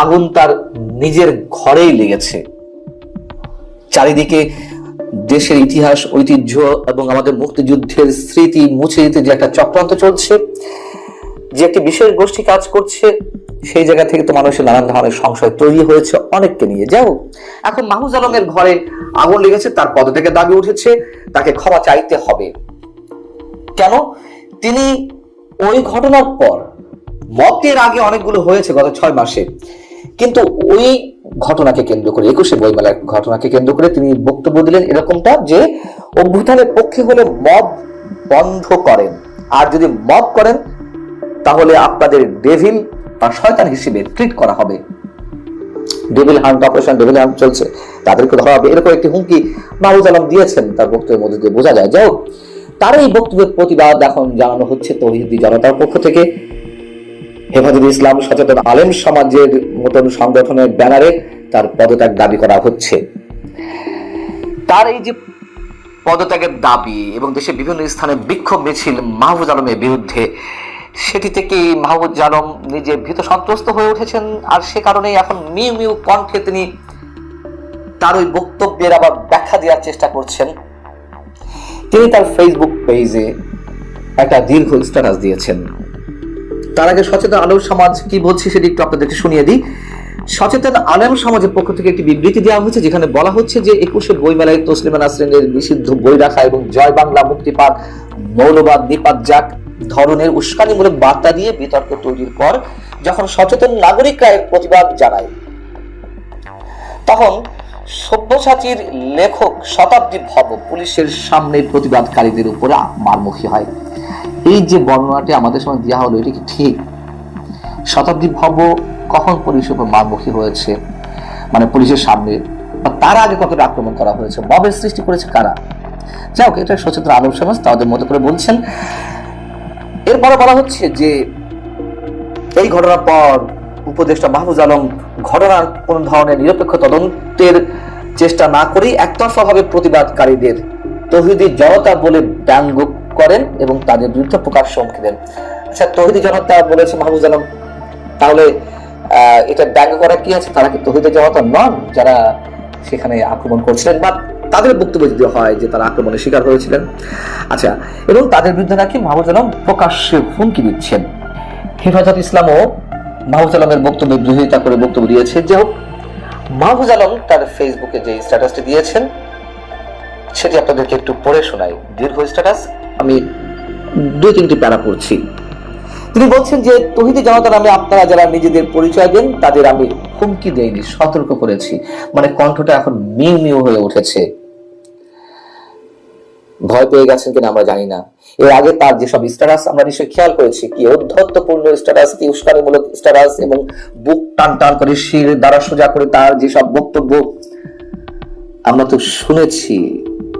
আগুন তার নিজের ঘরেই লেগেছে। চারিদিকে দেশের ইতিহাস, ঐতিহ্য এবং আমাদের মুক্তিযুদ্ধের স্মৃতি মুছে দিতে যে একটা চক্রান্ত চলছে, যে একটি বিশেষ গোষ্ঠী কাজ করছে, সেই জায়গা থেকে তো মানুষের নানান ধরনের সংশয় তৈরি হয়েছে অনেককে নিয়ে। যাও এখন মাহমুজ আলমের ঘরে আগুন লেগেছে, তার পদ থেকে দাবি উঠেছে, তাকে ক্ষমা চাইতে হবে। কেন? তিনি ওই ঘটনার পর, মতের আগে অনেকগুলো হয়েছে গত ছয় মাসে। কিন্তু ওই ঘটনাকে কেন্দ্র করে, একুশে বইমেলার ঘটনাকে কেন্দ্র করে তিনি বক্তব্য দিলেন এরকমটা যে অভ্যুত্থানের পক্ষে হলে মব বন্ধ করেন। আর যদি মব করেন, তাহলে আপনাদের ডেভিল বা শয়তান হিসেবে ট্রিট করা হবে। Devil hunt operation, devil hunt চলছে। তাদেরকে ধরা হবে। এরকম একটি হুমকি মাহমুদ আলম দিয়েছেন তার বক্তব্যের মধ্যে দিয়ে বোঝা যায়। যাই হোক, তার এই বক্তব্যের প্রতিবাদ এখন জানানো হচ্ছে তৌহিদি জনতার পক্ষ থেকে। হেফাজুল ইসলাম সচেতন আলেম সমাজের মতন সংগঠনের ব্যানারে তার পদত্যাগ দাবি করা হচ্ছে। তার এই যে পদত্যাগের দাবি এবং দেশের বিভিন্ন স্থানে বিক্ষোভ মিছিল মাহফুজ আলমের বিরুদ্ধে, সেটি থেকে মাহবুজ আলম নিজে ভীত সন্ত্রস্ত হয়ে উঠেছেন আর সে কারণে এখন মিউ মিউ কণ্ঠে তিনি তার ওই বক্তব্যের আবার ব্যাখ্যা দেওয়ার চেষ্টা করছেন। তিনি তার ফেসবুক পেজে একটা দীর্ঘ স্ট্যাটাস দিয়েছেন। তার আগে সচেতন আলেম সমাজ কি বলছে সেটি একটু আপনাদেরকে শুনিয়ে দিই। সচেতন আলেম সমাজের পক্ষ থেকে একটি বিবৃতি দেওয়া হয়েছে, যেখানে বলা হচ্ছে যে একুশে বইমেলায় তসলিমা নাসরিনের নিষিদ্ধ বই রাখা এবং জয় বাংলা মুক্তিপাদ মৌলবাদ নিপাত যাক ধরনের উস্কানিমূলক বার্তা দিয়ে বিতর্ক তৈরির পর যখন সচেতন নাগরিকরা এর প্রতিবাদ জানায়, তখন সব্যসাচীর লেখক শতাব্দী ভব পুলিশের সামনে প্রতিবাদকারীদের উপরে মারমুখী হয়। এই যে বর্ণনাটি আমাদের সময় দেওয়া হলো, এটি কি ঠিক? শতাব্দী ভব কখন পুলিশের উপর মারমুখী হয়েছে? মানে পুলিশের সামনে বা তার আগে কতটা আক্রমণ করা হয়েছে? মবের সৃষ্টি করেছে কারা? যাই হোক, এটা সচেতন আলম সমাজ তাদের মতো করে বলছেন। এরপরে বলা হচ্ছে যে এই ঘটনার পর উপদেষ্টা মাহফুজ আলম ঘটনার কোন ধরনের নিরপেক্ষ তদন্তের চেষ্টা না করেই একতরফাভাবে প্রতিবাদকারীদের তহিদি জনতা বলে ব্যঙ্গ করেন এবং তাদের বিরুদ্ধে প্রকাশ হুমকি দেন আচ্ছা তহিদি জনতা বলেছে মাহফুজ আলম, তাহলে এটা ব্যঙ্গ করা কি আছে? তারা কি তহিদি জনতা নন যারা সেখানে আক্রমণ করছিলেন? বা তাদের বক্তব্য যদি হয় যে তারা আক্রমণের শিকার হয়েছিলেন। আচ্ছা এবং তাদের বিরুদ্ধে নাকি মাহফুজ আলম প্রকাশ্যে হুমকি দিচ্ছেন। হেফাজত ইসলামও মাহফুজ আলমের বক্তব্যের বিরোধিতা করে বক্তব্য দিয়েছে। যে হোক মাহফুজ আলম তার ফেসবুকে যে স্ট্যাটাসটি দিয়েছেন, সেটি আপনাদেরকে একটু পড়ে শোনাই। দীর্ঘ স্ট্যাটাস আমি দুই, তিনটি প্যারা পড়ছি। তিনি বলছেন যে, তহিদি জনতা নামে আপনারা যারা নিজেদের পরিচয় দেন, তাদের আমি হুমকি দেইনি, সতর্ক করেছি। মানে কণ্ঠটা এখন মিউ মিউ হয়ে উঠেছে। ভয় পেয়ে গেছেন কিনা আমরা জানি না। এর আগে তার যেসব স্ট্যাটাস আমরা নিশ্চয়ই খেয়াল করেছি, কি অধ্যত্বপূর্ণ স্ট্যাটাস কি উস্কানিমূলক স্ট্যাটাস এবং বুক টান টান করে শির দ্বারা সোজা করে তার যেসব বক্তব্য আমরা তো শুনেছি,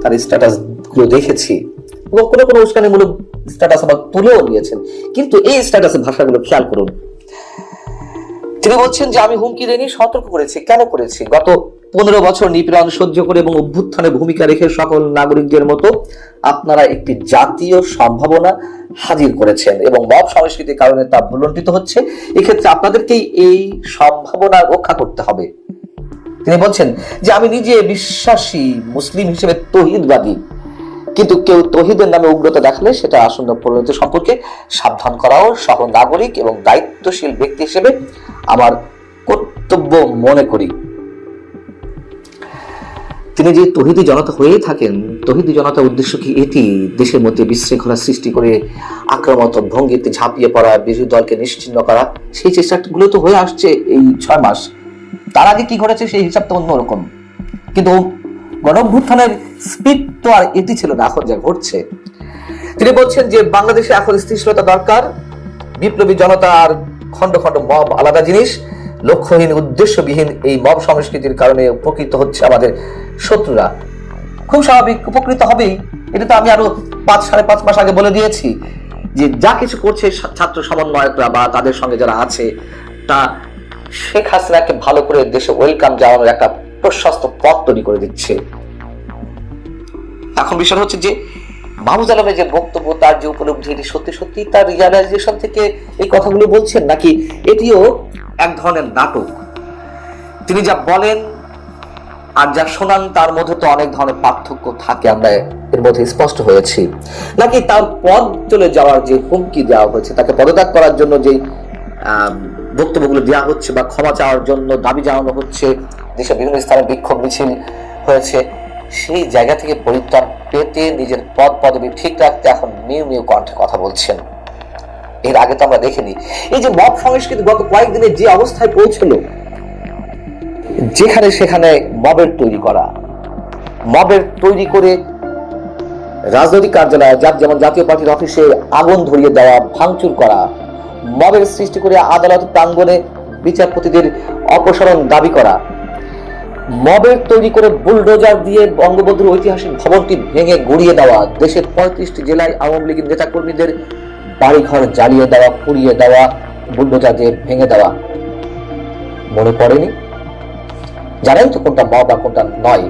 তার স্ট্যাটাসগুলো দেখেছি। কোনো কোনো উস্কানিমূলক স্ট্যাটাস আবার তুলেও নিয়েছেন। কিন্তু এই স্ট্যাটাসের ভাষাগুলো খেয়াল করুন। তিনি বলছেন যে, আমি হুমকি দেয়নি সতর্ক করেছি। কেন করেছি? গত পনেরো বছর নিপীড়ন সহ্য করে এবং অভ্যুত্থানে ভূমিকা রেখে সকল নাগরিকদের মতো আপনারা একটি জাতীয় সম্ভাবনা হাজির করেছেন এবং মব সংস্কৃতির কারণে তা ভুলণ্ঠিত হচ্ছে। এক্ষেত্রে আপনাদেরকেই এই সম্ভাবনা রক্ষা করতে হবে। তিনি বলছেন যে, আমি নিজে বিশ্বাসী মুসলিম হিসেবে তহিদবাদী। কিন্তু কেউ তহিদের নামে উগ্রতা দেখালে সেটা আসন্ন পরিণতি সম্পর্কে সাবধান করাও সহ নাগরিক এবং দায়িত্বশীল ব্যক্তি হিসেবে আমার কর্তব্য মনে করি। তিনি যে তহিদি জনতা হয়েই থাকেন, তহিদি জনতার উদ্দেশ্য কি এটি? দেশের মধ্যে বিশৃঙ্খলা সৃষ্টি করে আক্রমণাত্মক ভঙ্গিতে ঝাঁপিয়ে পড়া বিরোধী দলকে নিশ্চিন্ন করা, সেই চেষ্টাগুলো তো হয়ে আসছে এই ছয় মাস। তার আগে কি ঘটেছে সেই হিসাব তো অন্যরকম। কিন্তু গণভ্যুত্থানের স্পিড তো আর এটি ছিল না এখন যা ঘটছে। তিনি বলছেন যে বাংলাদেশে এখন স্থিতিশীলতা দরকার, বিপ্লবী জনতা আর খণ্ড খণ্ড মব আলাদা জিনিস। লক্ষ্যহীন, উদ্দেশ্যবিহীন এই মব সংস্কৃতির কারণে উপকৃত হচ্ছে আমাদের শত্রুরা। খুব স্বাভাবিক, উপকৃত হবেই। এটা তো আমি আরও পাঁচ, সাড়ে পাঁচ মাস আগে বলে দিয়েছি যে যা কিছু করছে ছাত্র সমন্বয়করা বা তাদের সঙ্গে যারা আছে, তা শেখ হাসিনাকে ভালো করে দেশে ওয়েলকাম যাওয়ানোর একটা প্রশস্ত পথ তৈরি করে দিচ্ছে। এখন বিষয় হচ্ছে যে মাহমুদ আলমের যে বক্তব্য, তার যে উপলব্ধি, এটি সত্যি সত্যি তার রিয়ালাইজেশন থেকে এই কথাগুলো বলছেন নাকি এটিও এক ধরনের নাটক? তিনি যা বলেন আর যা শোনান, তার মধ্যে তো অনেক ধরনের পার্থক্য থাকে, আমরা এর মধ্যে স্পষ্ট হয়েছি। নাকি তার পদ চলে যাওয়ার যে হুমকি দেওয়া হয়েছে, তাকে পদত্যাগ করার জন্য যে বক্তব্যগুলো দেওয়া হচ্ছে বা ক্ষমা চাওয়ার জন্য দাবি জানানো হচ্ছে দেশের বিভিন্ন স্থানে বিক্ষোভ মিছিল হয়েছে, সেই জায়গা থেকে পরিত্রাণ পেতে নিজের পদ পদবি ঠিক রাখতে এখন নিউ নিউ কণ্ঠে কথা বলছেন। এর আগে তো আমরা দেখিনি। এই যে মব সংস্কৃতি গত কয়েকদিনে যে অবস্থায় পৌঁছলো, যেখানে সেখানে মবের তৈরি করা। মবের তৈরি করে রাজনৈতিক কার্যালয়, যার যেমন জাতীয় পার্টির অফিসে আগুন ধরিয়ে দেওয়া, ভাঙচুর করা, মবের সৃষ্টি করে আদালত প্রাঙ্গণে বিচারপতিদের অপসারণ দাবি করা মবের তৈরি করে বুলডোজার দিয়ে বঙ্গবন্ধুর ঐতিহাসিক ভবনটি ভেঙে গড়িয়ে দেওয়া, দেশের পঁয়ত্রিশটি জেলায় আওয়ামী লীগের নেতাকর্মীদের বাড়িঘর জ্বালিয়ে দেওয়া, পুড়িয়ে দেওয়া, বুলডোজার দিয়ে ভেঙে দেওয়া। মনে পড়েনি? জানেন তো কোনটা মব আর কোনটা নয়।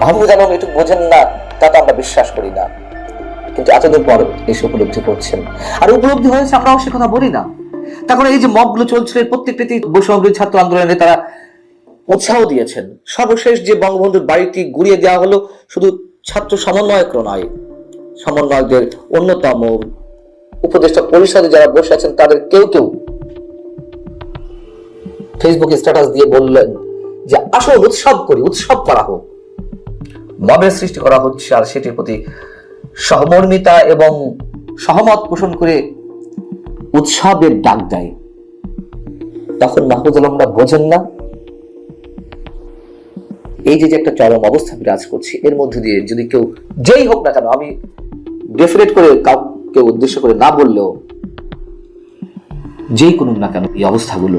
মাহবুব আলম একটু বোঝেন না তা তো আমরা বিশ্বাস করি না। কিন্তু এতদিন পর এসে উপলব্ধি করছেন। আর উপলব্ধি হয়েছে আমরাও সে কথা বলি না। তখন এই যে মবগুলো চলছিল প্রত্যেকটি বৈষম্যবিরোধী ছাত্র আন্দোলনে তারা উৎসাহ দিয়েছেন। সর্বশেষ যে বঙ্গবন্ধুর বাড়িটি গুড়িয়ে দেওয়া হলো শুধু ছাত্র সমন্বয়ক নয়, সমন্বয়কদের অন্যতম উপদেষ্টা পরিষদে যারা বসে আছেন তাদের কেউ কেউ ফেসবুকে স্ট্যাটাস দিয়ে বললেন যে আসল উৎসব করি, উৎসব করা হোক। মবের সৃষ্টি করা হচ্ছে আর সেটির প্রতি সহমর্মিতা এবং সহমত পোষণ করে উৎসবের ডাক দেয়। তখন মাহমুদ আলমরা বোঝেন না এই যে যে একটা চরম অবস্থা বিরাজ করছে, এর মধ্যে দিয়ে যদি কেউ যেই হোক না কেন, আমি ডেফিনেট করে কাউকে উদ্দেশ্য করে না বললেও যেই করুন না কেন এই অবস্থাগুলো